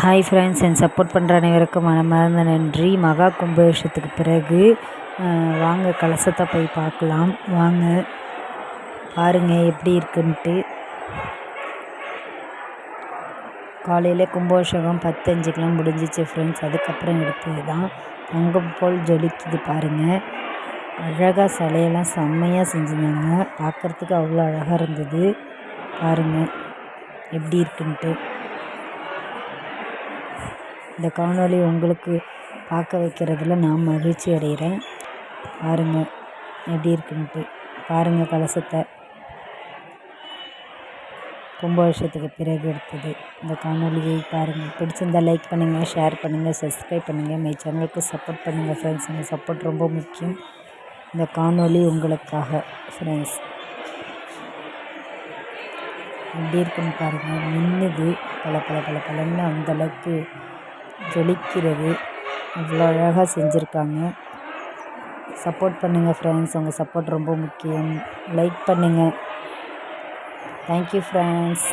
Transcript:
Hi friends என் support பண்ணுற அனைவருக்கும் மனமார்ந்த நன்றி. மகா கும்பகோஷத்துக்கு பிறகு வாங்க கலசத்தை போய் பார்க்கலாம். வாங்க பாருங்கள் எப்படி இருக்குன்ட்டு. காலையில் கும்பாபிஷேகம் பத்தஞ்சுக்கெலாம் முடிஞ்சிச்சு ஃப்ரெண்ட்ஸ் அதுக்கப்புறம் எடுத்தது தான் தங்கம் போல் ஜொலிக்குது பாருங்கள் அழகாக சிலையெல்லாம் செம்மையாக செஞ்சுருந்தாங்க. பார்க்குறதுக்கு அவ்வளோ அழகாக இருந்தது. பாருங்கள் எப்படி இருக்குன்ட்டு. இந்த காணொளி உங்களுக்கு பார்க்க வைக்கிறதுல நான் மகிழ்ச்சி அடைகிறேன். பாருங்கள் எப்படி இருக்குன்ட்டு. பாருங்கள் கலசத்தை. கும்பாபிஷேகத்துக்கு பிறகு எடுத்தது இந்த காணொலியை பாருங்கள் பிடிச்சிருந்தால் லைக் பண்ணுங்கள் ஷேர் பண்ணுங்கள் சப்ஸ்கிரைப் பண்ணுங்கள் மை சேனலுக்கு சப்போர்ட் பண்ணுங்கள் ஃப்ரெண்ட்ஸ் உங்கள் சப்போர்ட் ரொம்ப முக்கியம். இந்த காணொலி உங்களுக்காக ஃப்ரெண்ட்ஸ் எப்படி இருக்குன்னு பாருங்கள் நின்றுது பல பல பல பலன்னு அந்தளவுக்கு ஜொலிக்கிறது. அவ்வளோ அழகாக செஞ்சுருக்காங்க. சப்போர்ட் பண்ணுங்கள் ஃப்ரெண்ட்ஸ் உங்கள் சப்போர்ட் ரொம்ப முக்கியம். லைக் பண்ணுங்கள் தேங்க்யூ ஃப்ரெண்ட்ஸ்